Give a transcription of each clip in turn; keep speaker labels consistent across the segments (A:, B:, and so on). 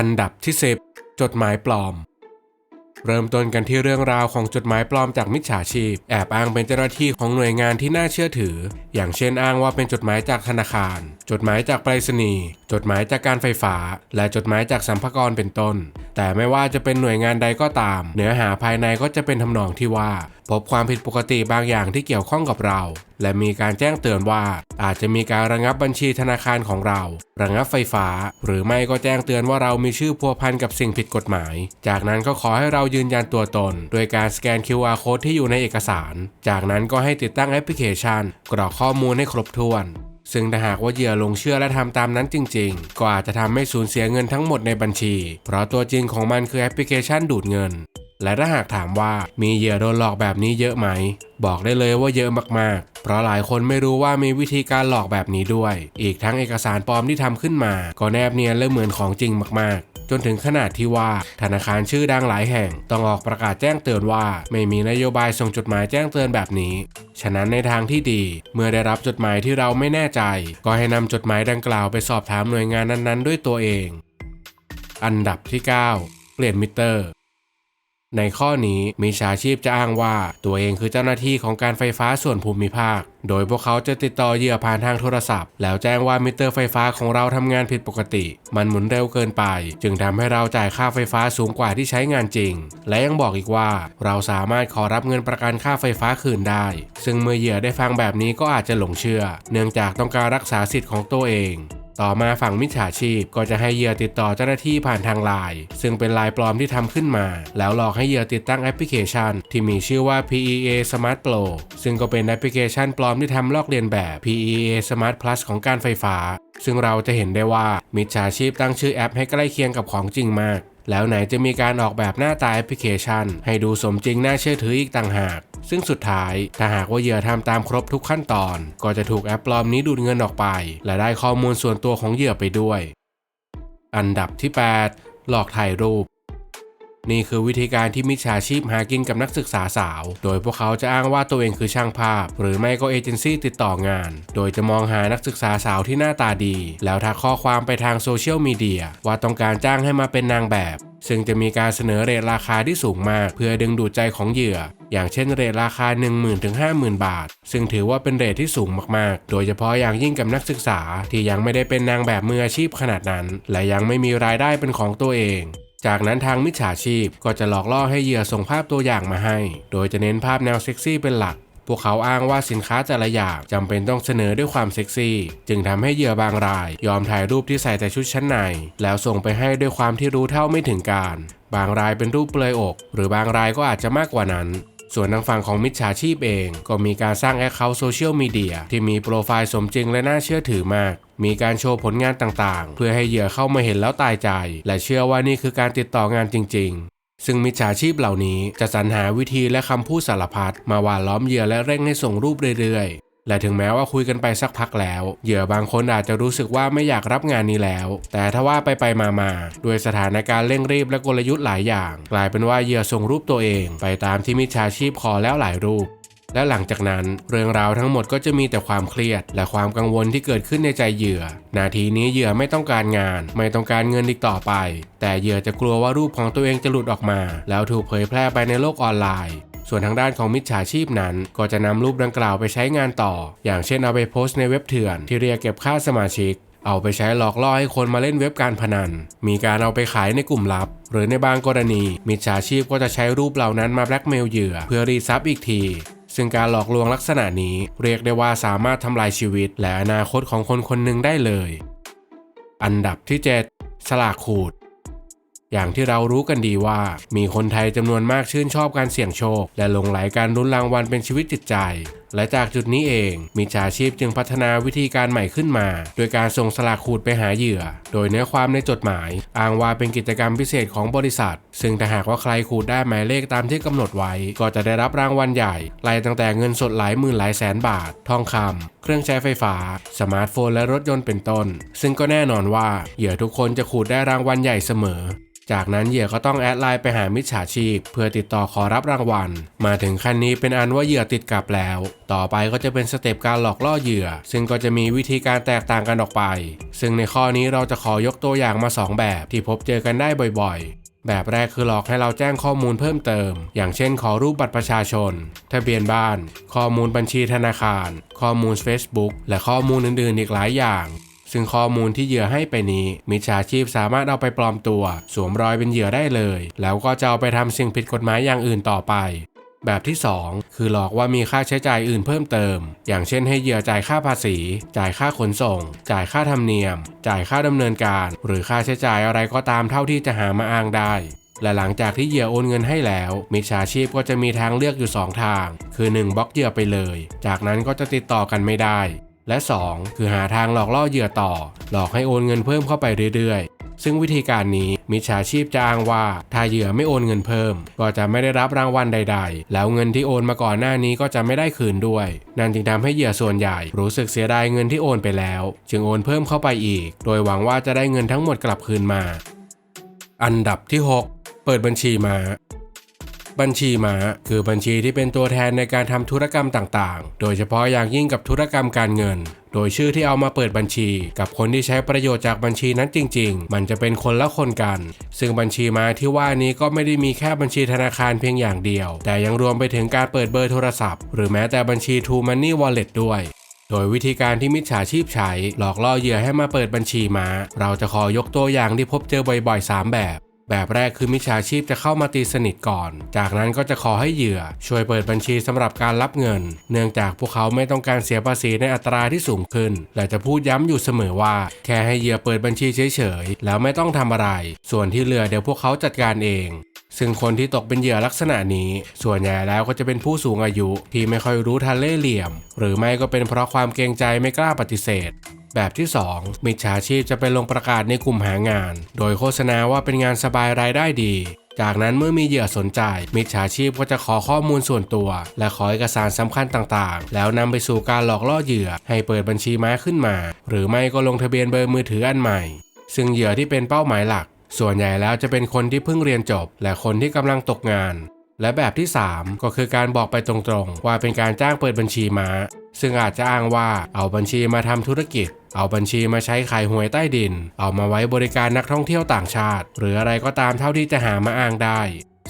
A: อันดับที่ 10 จดหมายปลอม เริ่มต้นกันที่เรื่องราวของจดหมายปลอมจากมิจฉาชีพ แอบอ้างเป็นเจ้าหน้าที่ของหน่วยงานที่น่าเชื่อถือ อย่างเช่นอ้างว่าเป็นจดหมายจากธนาคาร จดหมายจากไปรษณีย์จดหมายจากการไฟฟ้า และจดหมายจากสัมภากระเป็นต้น แต่ไม่ว่าจะเป็นหน่วยงานใดก็ตาม เนื้อหาภายในก็จะเป็นทำนองที่ว่า พบความผิดปกติบางอย่างที่เกี่ยวข้องกับเรา และมีการแจ้งเตือนว่า อาจจะมีการระงับบัญชีธนาคารของเรา ระงับไฟฟ้า หรือไม่ก็แจ้งเตือนว่าเรามีชื่อพัวพันกับสิ่งผิดกฎหมาย จากนั้นก็ขอให้เรายืนยันตัวตน โดยการสแกน QR code ที่อยู่ในเอกสาร จากนั้นก็ให้ติดตั้งแอปพลิเคชัน กรอกข้อมูลให้ครบถ้วนซึ่งถ้าหากว่าเหยื่อลงเชื่อและทำตามนั้นจริงๆ ก็อาจจะทำให้สูญเสียเงินทั้งหมดในบัญชี เพราะตัวจริงของมันคือแอปพลิเคชันดูดเงิน และถ้าหากถามว่ามีเหยื่อโดนหลอกแบบนี้เยอะไหม บอกได้เลยว่าเยอะมากๆ เพราะหลายคนไม่รู้ว่ามีวิธีการหลอกแบบนี้ด้วย อีกทั้งเอกสารปลอมที่ทำขึ้นมา ก็แนบเนียนและเหมือนของจริงมากๆ จนถึงขนาดที่ว่าธนาคารชื่อดังหลายแห่ง ต้องออกประกาศแจ้งเตือนว่า ไม่มีนโยบายส่งจดหมายแจ้งเตือนแบบนี้ ฉะนั้นในทางที่ดี เมื่อได้รับจดหมายที่เราไม่แน่ใจ ก็ให้นำจดหมายดังกล่าวไปสอบถามหน่วยงานนั้นๆ ด้วยตัวเอง อันดับที่ 9 เปลี่ยนมิเตอร์ ในข้อนี้มีชาชีพจะอ้างว่า ตัวเองคือเจ้าหน้าที่ของการไฟฟ้าส่วนภูมิภาค โดยพวกเขาจะติดต่อเหยื่อผ่านทางโทรศัพท์ แล้วแจ้งว่ามิเตอร์ไฟฟ้าของเราทำงานผิดปกติ มันหมุนเร็วเกินไป จึงทำให้เราจ่ายค่าไฟฟ้าสูงกว่าที่ใช้งานจริง และยังบอกอีกว่า เราสามารถขอรับเงินประกันค่าไฟฟ้าคืนได้ ซึ่งเมื่อเหยื่อได้ฟังแบบนี้ก็อาจจะหลงเชื่อ เนื่องจากต้องการรักษาสิทธิ์ของตัวเอง ต่อมาฝั่งมิจฉาชีพก็จะให้เหยื่อติดต่อเจ้าหน้าที่ผ่านทางไลน์ซึ่งเป็นไลน์ปลอมที่ทำขึ้นมา แล้วหลอกให้เหยื่อติดตั้งแอปพลิเคชัน ที่มีชื่อว่า PEA Smart Pro ซึ่งก็เป็นแอปพลิเคชันปลอมที่ทำลอกเลียนแบบ PEA Smart Plus ของการไฟฟ้า ซึ่งเราจะเห็นได้ว่ามิจฉาชีพตั้งชื่อแอปให้ใกล้เคียงกับของจริงมาก แล้วไหนจะมีการออกแบบหน้าตาแอปพลิเคชัน ให้ดูสมจริงน่าเชื่อถืออีกต่างหาก ซึ่งสุดท้ายถ้าหากว่าเหยื่อทำตามครบทุกขั้นตอน ก็จะถูกแอปปลอมนี้ดูดเงินออกไป และได้ข้อมูลส่วนตัวของเหยื่อไปด้วย อันดับที่ 8 หลอกถ่ายรูป นี่คือวิธีการที่มิจฉาชีพหากินกับนักศึกษาสาว โดยพวกเขาจะอ้างว่าตัวเองคือช่างภาพ หรือไม่ก็เอเจนซี่ติดต่องาน โดยจะมองหานักศึกษาสาวที่หน้าตาดี แล้วทักข้อความไปทางโซเชียลมีเดียว่าต้องการจ้างให้มาเป็นนางแบบ ซึ่งจะมีการเสนอเรทราคาที่สูงมาก เพื่อดึงดูดใจของเหยื่อ อย่างเช่นเรทราคา 10,000ถึง50,000 บาท ซึ่งถือว่าเป็นเรทที่สูงมากๆ โดยเฉพาะอย่างยิ่งกับนักศึกษาที่ยังไม่ได้เป็นนางแบบมืออาชีพขนาดนั้น และยังไม่มีรายได้เป็นของตัวเอง จากนั้นทางมิจฉาชีพก็จะหลอกล่อให้เหยื่อส่งภาพตัวอย่างมาให้ โดยจะเน้นภาพแนวเซ็กซี่เป็นหลัก พวกเขาอ้างว่าสินค้าแต่ละอย่างจำเป็นต้องเสนอด้วยความเซ็กซี่ จึงทำให้เหยื่อบางราย ยอมถ่ายรูปที่ใส่แต่ชุดชั้นใน แล้วส่งไปให้ด้วยความที่รู้เท่าไม่ถึงการ บางรายเป็นรูปเปลือยอก หรือบางรายก็อาจจะมากกว่านั้น ส่วนทางฝั่งของมิจฉาชีพเอง ก็มีการสร้างแอคเคาท์โซเชียลมีเดียที่มีโปรไฟล์สมจริงและน่าเชื่อถือมาก มีการโชว์ผลงานต่างๆ เพื่อให้เหยื่อเข้ามาเห็นแล้วตายใจ และเชื่อว่านี่คือการติดต่องานจริง ๆซึ่งมิจฉาชีพเหล่านี้จะสรรหาวิธีและคำพูดสารพัดมาหว่านล้อมเหยื่อและเร่งให้ส่งรูปเรื่อยๆ และถึงแม้ว่าคุยกันไปสักพักแล้ว เหยื่อบางคนอาจจะรู้สึกว่าไม่อยากรับงานนี้แล้ว แต่ถ้าว่าไปไปมามาด้วยสถานการณ์เร่งรีบและกลยุทธ์หลายอย่าง กลายเป็นว่าเหยื่อส่งรูปตัวเอง ไปตามที่มิจฉาชีพขอแล้วหลายรูปและหลังจากนั้นเรื่องราวทั้งหมดก็จะมีแต่ความเครียด และความกังวลที่เกิดขึ้นในใจเหยื่อ นาทีนี้เหยื่อไม่ต้องการงาน ไม่ต้องการเงินอีกต่อไป แต่เหยื่อจะกลัวว่ารูปของตัวเองจะหลุดออกมา แล้วถูกเผยแพร่ไปในโลกออนไลน์ ส่วนทางด้านของมิจฉาชีพนั้น ก็จะนำรูปดังกล่าวไปใช้งานต่อ อย่างเช่นเอาไปโพสต์ในเว็บเถื่อน ที่เรียกเก็บค่าสมาชิก เอาไปใช้หลอกล่อให้คนมาเล่นเว็บการพนัน มีการเอาไปขายในกลุ่มลับ หรือในบางกรณี มิจฉาชีพก็จะใช้รูปเหล่านั้นมาแบล็กเมลเหยื่อเพื่อรีดทรัพย์อีกทีซึ่งการหลอกลวงลักษณะนี้เรียกได้ว่าสามารถทำลายชีวิต และอนาคตของคนคนหนึ่งได้เลย อันดับที่ 7 สลากขูด อย่างที่เรารู้กันดีว่า มีคนไทยจำนวนมากชื่นชอบการเสี่ยงโชค และหลงไหลการลุ้นรางวัลเป็นชีวิตจิตใจและจากจุดนี้เองมิจฉาชีพจึงพัฒนาวิธีการใหม่ขึ้นมา โดยการส่งสลากขูดไปหาเหยื่อ โดยเนื้อความในจดหมาย อ้างว่าเป็นกิจกรรมพิเศษของบริษัท ซึ่งถ้าหากว่าใครขูดได้หมายเลขตามที่กำหนดไว้ ก็จะได้รับรางวัลใหญ่ไล่ตั้งแต่เงินสดหลายหมื่นหลายแสนบาท ทองคำเครื่องใช้ไฟฟ้า สมาร์ทโฟนและรถยนต์เป็นต้น ซึ่งก็แน่นอนว่าเหยื่อทุกคนจะขูดได้รางวัลใหญ่เสมอจากนั้นเหยื่อก็ต้องแอดไลน์ไปหามิจฉาชีพ เพื่อติดต่อขอรับรางวัล มาถึงขั้นนี้เป็นอันว่าเหยื่อติดกลับแล้วต่อไปก็จะเป็นสเต็ปการหลอกล่อเหยื่อ ซึ่งก็จะมีวิธีการแตกต่างกันออกไป ซึ่งในข้อนี้เราจะขอยกตัวอย่างมา 2 แบบที่พบเจอกันได้บ่อยๆ แบบแรกคือหลอกให้เราแจ้งข้อมูลเพิ่มเติม อย่างเช่น ขอรูปบัตรประชาชน ทะเบียนบ้าน ข้อมูลบัญชีธนาคาร ข้อมูล Facebook และข้อมูลอื่นๆ อีกหลายอย่างซึ่งข้อมูลที่เหยื่อให้ไปนี้มิจฉาชีพสามารถเอาไปปลอมตัว สวมรอยเป็นเหยื่อได้เลย แล้วก็จะเอาไปทำสิ่งผิดกฎหมายอย่างอื่นต่อไป แบบที่ 2 คือหลอกว่ามีค่าใช้จ่ายอื่นเพิ่มเติม อย่างเช่นให้เหยื่อจ่ายค่าภาษี จ่ายค่าขนส่ง จ่ายค่าธรรมเนียม จ่ายค่าดำเนินการ หรือค่าใช้จ่ายอะไรก็ตามเท่าที่จะหามาอ้างได้และหลังจากที่เหยื่อโอนเงินให้แล้ว มิจฉาชีพก็จะมีทางเลือกอยู่ 2 ทาง คือ 1 บล็อกเหยื่อไปเลย จากนั้นก็จะติดต่อกันไม่ได้ และ 2 คือหาทางหลอกล่อเหยื่อต่อ หลอกให้โอนเงินเพิ่มเข้าไปเรื่อย ซึ่งวิธีการนี้มิจฉาชีพจะอ้างว่าถ้าเหยื่อไม่โอนเงินเพิ่ม ก็จะไม่ได้รับรางวัลใด ๆ แล้วเงินที่โอนมาก่อนหน้านี้ก็จะไม่ได้คืนด้วย นั่นจึงทำให้เหยื่อส่วนใหญ่ รู้สึกเสียดายเงินที่โอนไปแล้ว จึงโอนเพิ่มเข้าไปอีก โดยหวังว่าจะได้เงินทั้งหมดกลับคืนมา อันดับที่ 6 เปิดบัญชีมา บัญชีม้าคือบัญชีที่เป็นตัวแทนในการทำธุรกรรมต่างๆ โดยเฉพาะอย่างยิ่งกับธุรกรรมการเงิน โดยชื่อที่เอามาเปิดบัญชี กับคนที่ใช้ประโยชน์จากบัญชีนั้นจริง ๆ มันจะเป็นคนละคนกัน ซึ่งบัญชีม้าที่ว่านี้ก็ไม่ได้มีแค่บัญชีธนาคารเพียงอย่างเดียว แต่ยังรวมไปถึงการเปิดเบอร์โทรศัพท์ หรือแม้แต่บัญชี True Money Wallet ด้วยโดยวิธีการที่มิจฉาชีพใช้ หลอกล่อเหยื่อให้มาเปิดบัญชีม้า เราจะขอยกตัวอย่างที่พบเจอบ่อยๆ 3 แบบ แบบแรกคือมิจฉาชีพจะเข้ามาตีสนิทก่อน จากนั้นก็จะขอให้เหยื่อ ช่วยเปิดบัญชีสำหรับการรับเงิน เนื่องจากพวกเขาไม่ต้องการเสียภาษีในอัตราที่สูงขึ้น และจะพูดย้ำอยู่เสมอว่า แค่ให้เหยื่อเปิดบัญชีเฉยๆ แล้วไม่ต้องทำอะไร ส่วนที่เหลือเดี๋ยวพวกเขาจัดการเอง ซึ่งคนที่ตกเป็นเหยื่อลักษณะนี้ ส่วนใหญ่แล้วก็จะเป็นผู้สูงอายุที่ไม่ค่อยรู้ทันเล่ห์เหลี่ยม หรือไม่ก็เป็นเพราะความเกรงใจไม่กล้าปฏิเสธ แบบที่ 2 มิจฉาชีพจะไปลงประกาศในกลุ่มหางาน โดยโฆษณาว่าเป็นงานสบายรายได้ดี จากนั้นเมื่อมีเหยื่อสนใจ มิจฉาชีพก็จะขอข้อมูลส่วนตัว และขอเอกสารสำคัญต่างๆ แล้วนำไปสู่การหลอกล่อเหยื่อ ให้เปิดบัญชีม้าขึ้นมา หรือไม่ก็ลงทะเบียนเบอร์มือถืออันใหม่ ซึ่งเหยื่อที่เป็นเป้าหมายหลัก ส่วนใหญ่แล้วจะเป็นคนที่เพิ่งเรียนจบ และคนที่กำลังตกงาน และแบบที่ 3 ก็คือการบอกไปตรงๆ ว่าเป็นการจ้างเปิดบัญชีม้า ซึ่งอาจจะอ้างว่าเอาบัญชีมาทำธุรกิจ เอาบัญชีมาใช้ขายหวยใต้ดิน เอามาไว้บริการนักท่องเที่ยวต่างชาติ หรืออะไรก็ตามเท่าที่จะหามาอ้างได้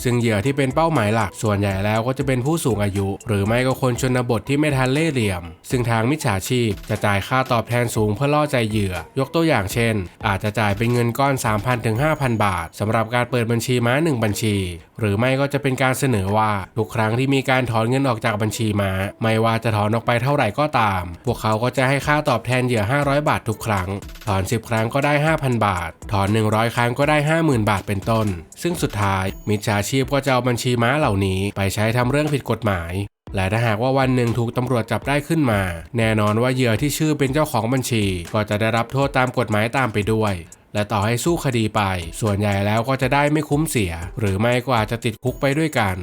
A: ซึ่งเหยื่อที่เป็นเป้าหมายหลัก ส่วนใหญ่แล้วก็จะเป็นผู้สูงอายุ หรือไม่ก็คนชนบทที่ไม่ทันเล่เหลี่ยม ซึ่งทางมิจฉาชีพจะจ่ายค่าตอบแทนสูงเพื่อล่อใจเหยื่อ ยกตัวอย่างเช่น อาจจะจ่ายเป็นเงินก้อน 3,000ถึง5,000 บาทสำหรับการเปิดบัญชีม้า 1 บัญชี หรือไม่ก็จะเป็นการเสนอว่าทุกครั้งที่มีการถอนเงินออกจากบัญชีม้า ไม่ว่าจะถอนออกไปเท่าไหร่ก็ตาม พวกเขาก็จะให้ค่าตอบแทนเหยื่อ 500 บาททุกครั้ง ถอน 10 ครั้งก็ได้ 5,000 บาท ถอน 100 ครั้งก็ได้ 50,000 บาทเป็นต้น ซึ่งสุดท้ายมิจฉาชีพก็จะเอาบัญชีม้าเหล่านี้ ไปใช้ทำเรื่องผิดกฎหมาย และถ้าหากว่าวันหนึ่งถูกตำรวจจับได้ขึ้นมา แน่นอนว่าเหยื่อที่ชื่อเป็นเจ้าของบัญชี ก็จะได้รับโทษตามกฎหมายตามไปด้วยและต่อให้สู้คดีไป ส่วนใหญ่แล้วก็จะได้ไม่คุ้มเสีย หรือไม่ก็อาจจะติดคุกไปด้วยกัน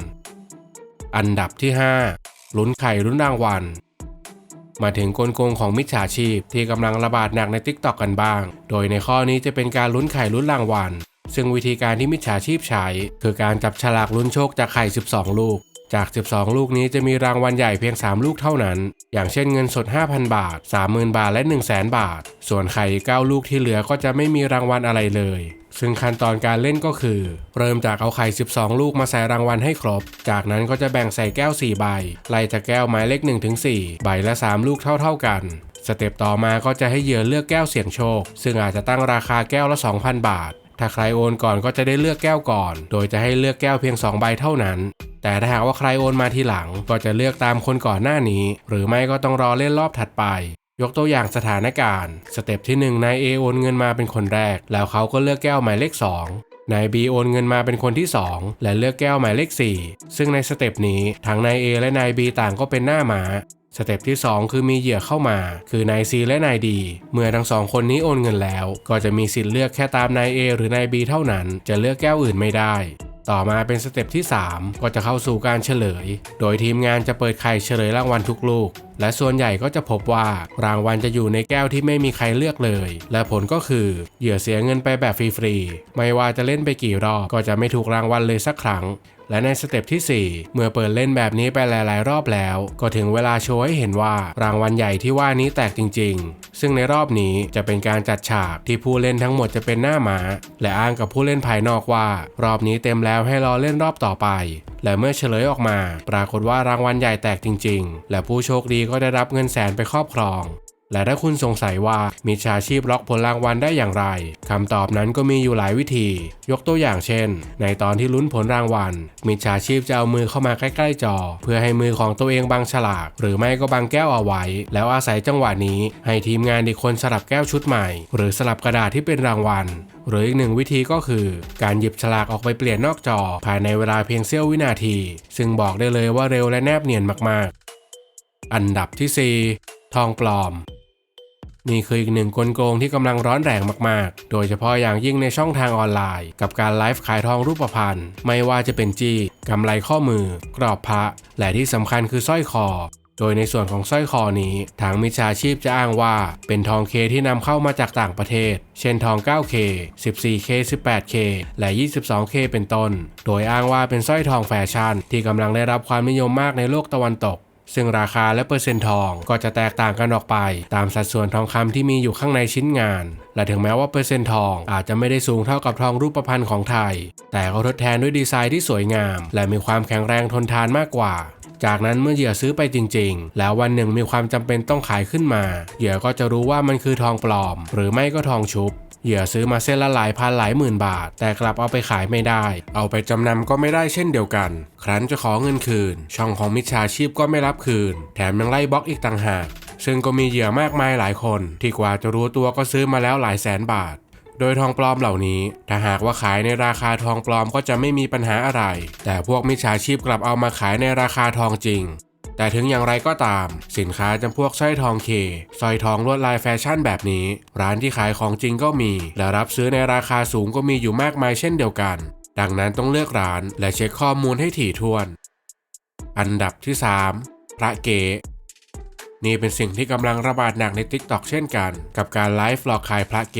A: อันดับที่ 5 ลุ้นไข่ลุ้นรางวัล มาถึงกลโกงของมิจฉาชีพที่กำลังระบาดหนักใน t ิ k t o k กันบ้าง โดยในข้อนี้จะเป็นการลุ้นไข่ลุ้นรางวัล ซึ่งวิธีการที่มิจฉาชีพใช้คือการจับฉลากลุ้นโชคจากไข่ 12 ลูก จาก 12 ลูกนี้จะมีรางวัลใหญ่เพียง 3 ลูกเท่านั้น อย่างเช่นเงินสด 5,000 บาท 30,000 บาทและ 1 0 0 0 0 0 บาท ส่วนไข่9ลูกที่เหลือก็จะไม่มีรางวัลอะไรเลย ซึ่งขั้นตอนการเล่นก็คือ เริ่มจากเอาไข่ 12 ลูกมาใส่รางวัลให้ครบ จากนั้นก็จะแบ่งใส่แก้ว 4 ใบ ไล่จากแก้วหมายเลข1ถึง4ใบละ 3 ลูกเท่า ๆกันสเต็ปต่อมาก็จะให้เหยื่อเลือกแก้วเสี่ยงโชค ซึ่งอาจจะตั้งราคาแก้วละ 2,000 บาท ถ้าใครโอนก่อนก็จะได้เลือกแก้วก่อน โดยจะให้เลือกแก้วเพียง 2 ใบเท่านั้น แต่ถ้าหากว่าใครโอนมาทีหลังก็จะเลือกตามคนก่อนหน้านี้ หรือไม่ก็ต้องรอเล่นรอบถัดไป ยกตัวอย่างสถานการณ์ สเต็ปที่1นายเอโอนเงินมาเป็นคนแรก แล้วเขาก็เลือกแก้วหมายเลข 2นาย B โอนเงินมาเป็นคนที่ 2 และเลือกแก้วหมายเลข 4 ซึ่งในสเต็ปนี้ทั้งนาย A และนาย B ต่างก็เป็นหน้าหมา สเต็ปที่ 2 คือมีเหยื่อเข้ามา คือนาย C และนาย D เมื่อทั้งสองคนนี้โอนเงินแล้ว ก็จะมีสิทธิ์เลือกแค่ตามนาย A หรือนาย B เท่านั้น จะเลือกแก้วอื่นไม่ได้ ต่อมาเป็นสเต็ปที่ 3 ก็จะเข้าสู่การเฉลย โดยทีมงานจะเปิดไข่เฉลยรางวัลทุกลูก และส่วนใหญ่ก็จะพบว่ารางวัลจะอยู่ในแก้วที่ไม่มีใครเลือกเลย และผลก็คือเหยื่อเสียเงินไปแบบฟรีๆ ไม่ว่าจะเล่นไปกี่รอบก็จะไม่ถูกรางวัลเลยสักครั้ง และในสเต็ปที่ 4 เมื่อเปิดเล่นแบบนี้ไปหลาย ๆ รอบแล้ว ก็ถึงเวลาโชว์ให้เห็นว่ารางวัลใหญ่ที่ว่านี้แตกจริง ๆ ซึ่งในรอบนี้จะเป็นการจัดฉากที่ผู้เล่นทั้งหมดจะเป็นหน้าหมา และอ้างกับผู้เล่นภายนอกว่า รอบนี้เต็มแล้วให้รอเล่นรอบต่อไป และเมื่อเฉลยออกมา ปรากฏว่ารางวัลใหญ่แตกจริง ๆ และผู้โชคดีก็ได้รับเงินแสนไปครอบครอง และถ้าคุณสงสัยว่ามีชาชีพล็อกผลรางวัลได้อย่างไรคำตอบนั้นก็มีอยู่หลายวิธี ยกตัวอย่างเช่น ในตอนที่ลุ้นผลรางวัลมีชาชีพจะเอามือเข้ามาใกล้ ๆ จอ เพื่อให้มือของตัวเองบังฉลาก หรือไม่ก็บังแก้วเอาไว้ แล้วอาศัยจังหวะนี้ ให้ทีมงานอีกคนสลับแก้วชุดใหม่ หรือสลับกระดาษที่เป็นรางวัลหรืออีกหนึ่งวิธีก็คือ การหยิบฉลากออกไปเปลี่ยนนอกจอ ภายในเวลาเพียงเสี้ยววินาที ซึ่งบอกได้เลยว่าเร็วและแนบเนียนมากๆ อันดับที่ 4 ทองปลอม นี่คืออีกหนึ่งกลโกงที่กำลังร้อนแรงมากๆ โดยเฉพาะอย่างยิ่งในช่องทางออนไลน์ กับการไลฟ์ขายทองรูปพรรณไม่ว่าจะเป็นจี้กำไรข้อมือ กรอบพระ และที่สำคัญคือสร้อยคอโดยในส่วนของสร้อยคอนี้ทางมิจฉาชีพจะอ้างว่า เป็นทองเคที่นำเข้ามาจากต่างประเทศ เช่นทอง 9K 14K 18K และ 22K เป็นต้น โดยอ้างว่าเป็นสร้อยทองแฟชั่นที่กำลังได้รับความนิยมมากในโลกตะวันตก ซึ่งราคาและเปอร์เซ็นต์ทองก็จะแตกต่างกันออกไป ตามสัดส่วนทองคำที่มีอยู่ข้างในชิ้นงาน และถึงแม้ว่าเปอร์เซ็นต์ทองอาจจะไม่ได้สูงเท่ากับทองรูปพรรณของไทย แต่ก็ทดแทนด้วยดีไซน์ที่สวยงาม และมีความแข็งแรงทนทานมากกว่า จากนั้นเมื่อเหยื่อซื้อไปจริง ๆ แล้ววันหนึ่งมีความจำเป็นต้องขายขึ้นมา เหยื่อก็จะรู้ว่ามันคือทองปลอม หรือไม่ก็ทองชุบ เหยื่อซื้อมาเส้นละหลายพันหลายหมื่นบาท แต่กลับเอาไปขายไม่ได้ เอาไปจำนำก็ไม่ได้เช่นเดียวกัน ครั้นจะขอเงินคืน ช่องของมิจฉาชีพก็ไม่รับคืน แถมยังไล่บล็อกอีกต่างหาก ซึ่งก็มีเหยื่อมากมายหลายคน ที่กว่าจะรู้ตัวก็ซื้อมาแล้วหลายแสนบาทโดยทองปลอมเหล่านี้ ถ้าหากว่าขายในราคาทองปลอมก็จะไม่มีปัญหาอะไร แต่พวกมิจฉาชีพกลับเอามาขายในราคาทองจริง แต่ถึงอย่างไรก็ตาม สินค้าจำพวกสร้อยทองเคสร้อยทองลวดลายแฟชั่นแบบนี้ ร้านที่ขายของจริงก็มี และรับซื้อในราคาสูงก็มีอยู่มากมายเช่นเดียวกัน ดังนั้นต้องเลือกร้านและเช็คข้อมูลให้ถี่ถ้วน อันดับที่ 3 พระเกนี่เป็นสิ่งที่กำลังระบาดหนักใน TikTok เช่นกัน กับการไลฟ์หลอกขายพระเก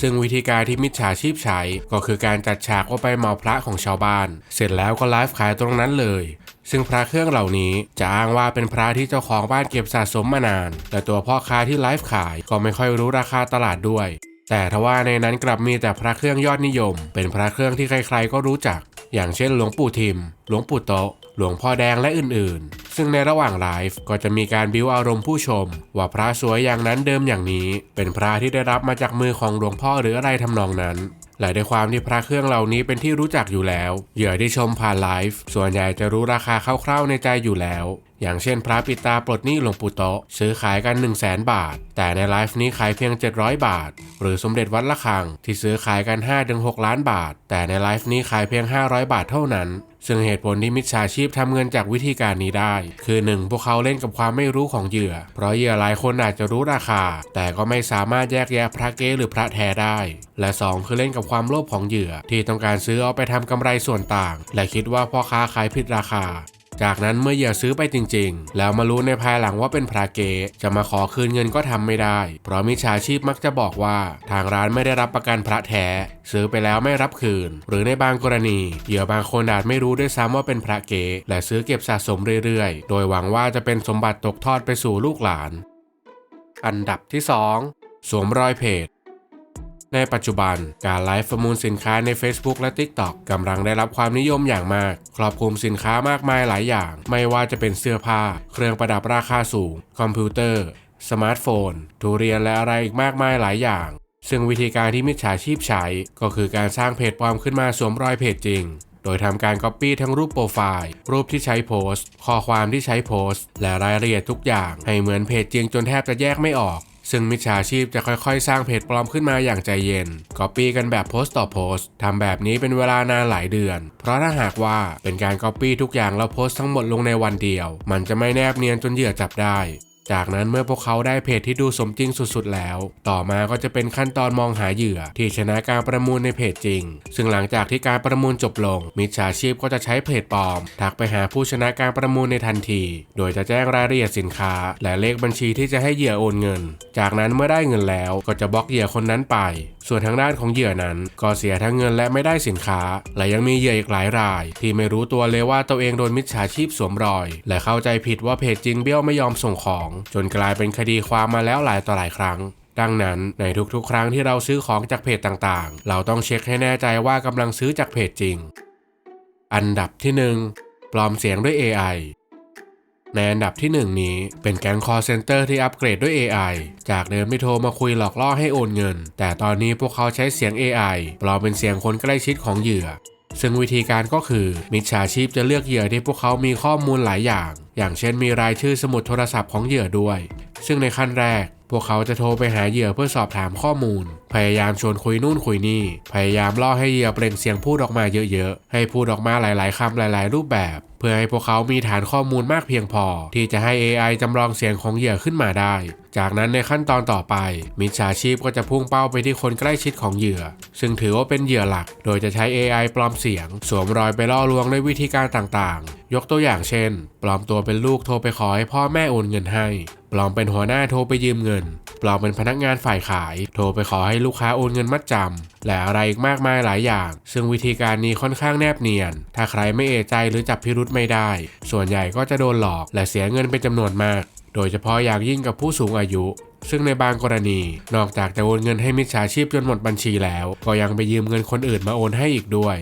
A: ซึ่งวิธีการที่มิจฉาชีพใช้ก็คือการจัดฉากว่าไปเมาพระของชาวบ้าน เสร็จแล้วก็ไลฟ์ขายตรงนั้นเลย ซึ่งพระเครื่องเหล่านี้จะอ้างว่าเป็นพระที่เจ้าของบ้านเก็บสะสมมานาน แต่ตัวพ่อค้าที่ไลฟ์ขายก็ไม่ค่อยรู้ราคาตลาดด้วย แต่ทว่าในนั้นกลับมีแต่พระเครื่องยอดนิยม เป็นพระเครื่องที่ใครๆก็รู้จัก อย่างเช่นหลวงปู่ทิม หลวงปู่โตะหลวงพ่อแดงและอื่นๆ ซึ่งในระหว่างไลฟ์ก็จะมีการบิ้วอารมณ์ผู้ชม ว่าพระสวยอย่างนั้นเดิมอย่างนี้ เป็นพระที่ได้รับมาจากมือของหลวงพ่อหรืออะไรทำนองนั้น หละด้วยความที่พระเครื่องเหล่านี้เป็นที่รู้จักอยู่แล้ว เหยื่อที่ชมผ่านไลฟ์ส่วนใหญ่จะรู้ราคาคร่าวๆในใจอยู่แล้ว อย่างเช่น พระปิตาปลดหนี้หลวงปู่โตซื้อขายกัน 1 0 0 0 0แบาท แต่ในไลฟ์นี้ขายเพียง 700 บาท หรือสมเด็จวัดละคังที่ซื้อขายกัน 5-6 ล้านบาท แต่ในไลฟ์นี้ขายเพียง 500 บาทเท่านั้น ซึ่งเหตุผลที่มิจฉาชีพทำเงินจากวิธีการนี้ได้ คือ 1. พวกเขาเล่นกับความไม่รู้ของเหยื่อ เพราะเหยื่อหลายคนอาจจะรู้ราคา แต่ก็ไม่สามารถแยกแยะพระเก๊หรือพระแท้ได้ และ 2 คือเล่นกับความโลภของเหยื่อ ที่ต้องการซื้อเอาไปทำกำไรส่วนต่าง และคิดว่าพ่อค้าขายผิดราคา จากนั้นเมื่อเหยื่อซื้อไปจริง ๆ แล้วมารู้ในภายหลังว่าเป็นพระเกจะมาขอคืนเงินก็ทำไม่ได้ เพราะมิจฉาชีพมักจะบอกว่า ทางร้านไม่ได้รับประกันพระแท้ ซื้อไปแล้วไม่รับคืน หรือในบางกรณีเหยื่อบางคนอาจไม่รู้ด้วยซ้ำว่าเป็นพระเกและซื้อเก็บสะสมเรื่อย ๆ โดยหวังว่าจะเป็นสมบัติตกทอดไปสู่ลูกหลาน อันดับที่ 2 สวมรอยเพจ ในปัจจุบัน การไลฟ์ประมูลสินค้าใน Facebook และ TikTok กำลังได้รับความนิยมอย่างมาก ครอบคลุมสินค้ามากมายหลายอย่าง ไม่ว่าจะเป็นเสื้อผ้า เครื่องประดับราคาสูง คอมพิวเตอร์ สมาร์ทโฟน ทุเรียนและอะไรอีกมากมายหลายอย่างซึ่งวิธีการที่มิจฉาชีพใช้ ก็คือการสร้างเพจปลอมขึ้นมาสวมรอยเพจจริง โดยทำการก๊อปปี้ทั้งรูปโปรไฟล์ รูปที่ใช้โพสต์ ข้อความที่ใช้โพสต์ และรายละเอียดทุกอย่าง ให้เหมือนเพจจริงจนแทบจะแยกไม่ออก ซึ่งมิจฉาชีพจะค่อยๆ สร้างเพจปลอมขึ้นมาอย่างใจเย็นก๊อปปี้กันแบบโพสต์ต่อโพสต์ทำแบบนี้เป็นเวลานานหลายเดือน เพราะถ้าหากว่าเป็นการก๊อปปี้ทุกอย่างแล้วโพสต์ทั้งหมดลงในวันเดียว มันจะไม่แนบเนียนจนเหยื่อจับได้ จากนั้นเมื่อพวกเขาได้เพจที่ดูสมจริงสุดๆแล้ว ต่อมาก็จะเป็นขั้นตอนมองหาเหยื่อ ที่ชนะการประมูลในเพจจริง ซึ่งหลังจากที่การประมูลจบลง มิจฉาชีพก็จะใช้เพจปลอม ทักไปหาผู้ชนะการประมูลในทันที โดยจะแจ้งรายละเอียดสินค้า และเลขบัญชีที่จะให้เหยื่อโอนเงิน จากนั้นเมื่อได้เงินแล้วก็จะบล็อกเหยื่อคนนั้นไปส่วนทางด้านของเหยื่อนั้น ก็เสียทั้งเงินและไม่ได้สินค้า และยังมีเหยื่ออีกหลายราย ที่ไม่รู้ตัวเลยว่าตัวเองโดนมิจฉาชีพสวมรอย และเข้าใจผิดว่าเพจจริงเบี้ยวไม่ยอมส่งของ จนกลายเป็นคดีความมาแล้วหลายต่อหลายครั้งดังนั้นในทุกๆ ครั้งที่เราซื้อของจากเพจต่างๆ เราต้องเช็คให้แน่ใจว่ากำลังซื้อจากเพจจริง อันดับที่ 1 ปลอมเสียงด้วย AI ในอันดับที่ 1 นี้เป็นแก๊งคอร์เซนเตอร์ที่อัปเกรดด้วย AI จากเดิมที่โทรมาคุยหลอกล่อให้โอนเงิน แต่ตอนนี้พวกเขาใช้เสียง AI ปลอมเป็นเสียงคนใกล้ชิดของเหยื่อ ซึ่งวิธีการก็คือมิจฉาชีพจะเลือกเหยื่อที่พวกเขามีข้อมูลหลายอย่าง อย่างเช่นมีรายชื่อสมุดโทรศัพท์ของเหยื่อด้วย ซึ่งในขั้นแรก พวกเขาจะโทรไปหาเหยื่อเพื่อสอบถามข้อมูล พยายามชวนคุยนู่นคุยนี่ พยายามล่อให้เหยื่อเปล่งเสียงพูดออกมาเยอะๆ ให้พูดออกมาหลาย ๆคำหลาย ๆ รูปแบบ เพื่อให้พวกเขามีฐานข้อมูลมากเพียงพอ ที่จะให้ AI จำลองเสียงของเหยื่อขึ้นมาได้ จากนั้นในขั้นตอนต่อไป มิจฉาชีพก็จะพุ่งเป้าไปที่คนใกล้ชิดของเหยื่อ ซึ่งถือว่าเป็นเหยื่อหลัก โดยจะใช้ AI ปลอมเสียง สวมรอยไปล่อลวงด้วยวิธีการต่างๆ ยกตัวอย่างเช่น ปลอมตัวเป็นลูกโทรไปขอให้พ่อแม่โอนเงินให้ ปลอมเป็นหัวหน้าโทรไปยืมเงิน ปลอมเป็นพนักงานฝ่ายขาย โทรไปขอให้ลูกค้าโอนเงินมัดจำและอะไรอีกมากมายหลายอย่าง ซึ่งวิธีการนี้ค่อนข้างแนบเนียน ถ้าใครไม่เอะใจหรือจับพิรุธไม่ได้ ส่วนใหญ่ก็จะโดนหลอกและเสียเงินเป็นจำนวนมาก โดยเฉพาะอย่างยิ่งกับผู้สูงอายุซึ่งในบางกรณี นอกจากจะโอนเงินให้มิจฉาชีพจนหมดบัญชีแล้ว ก็ยังไปยืมเงินคนอื่นมาโอนให้อีกด้วย